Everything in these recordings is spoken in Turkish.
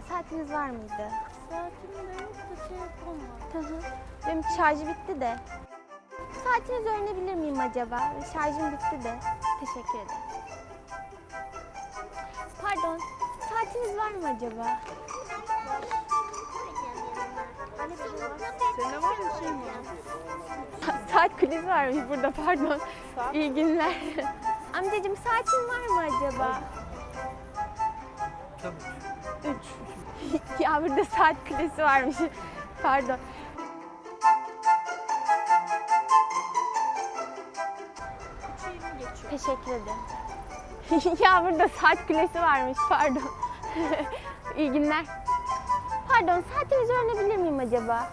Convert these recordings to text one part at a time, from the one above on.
saatiniz var mıydı? Saatim de yok da telefon var. Hı hı. Benim şarjı bitti de. Saatinizi öğrenebilir miyim acaba? Şarjım bitti de. Teşekkür ederim. Pardon, saatiniz var mı acaba? Senin var mı şey mi? Saat varmış burada pardon. İyi günler. Amcacığım saatin var mı acaba? Tabii. Ya burada saat kulesi varmış. Pardon. Teşekkür ederim. ya burada saat kulesi varmış pardon. İyi günler. Pardon saatinizi öğrenebilir miyim acaba?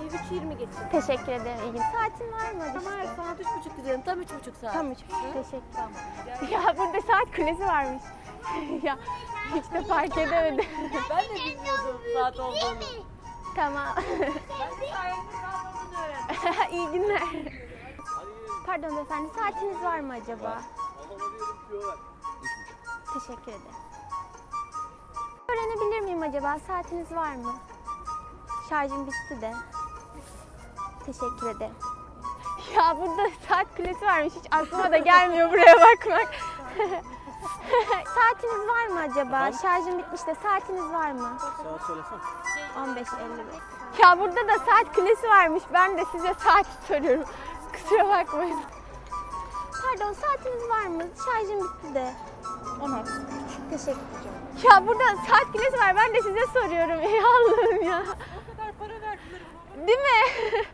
Ev 3.20 geçiyor. Teşekkür ederim. İyi günler. Saatin var mı? Tamam acaba? saat üç buçuk gidelim. Tam üç buçuk saat. Tam üç. Teşekkür Ya burada saat kulesi varmış. ya hiç de fark edemedim. Ben de bilmiyordum saat olduğunu. tamam. Ben de sayende saat olduğunu öğrendim. İyi günler. Pardon efendim saatiniz var mı acaba? Teşekkür ederim. Öğrenebilir miyim acaba? Saatiniz var mı? Şarjım bitti de. Teşekkür ederim. Ya burada saat kulesi varmış. Hiç aklıma da gelmiyor buraya bakmak. saatiniz var mı acaba? Şarjım bitmiş de saatiniz var mı? Saat söylesene. 15.55. Ya burada da saat kulesi varmış. Ben de size saat soruyorum. Kusura bakmayın. Pardon saatiniz var mı? Şarjım bitti de. 16. Teşekkür ederim. Ya burada saat kulesi var. Ben de size soruyorum. Ey Allah'ım ya. O kadar para verdiler. Değil mi?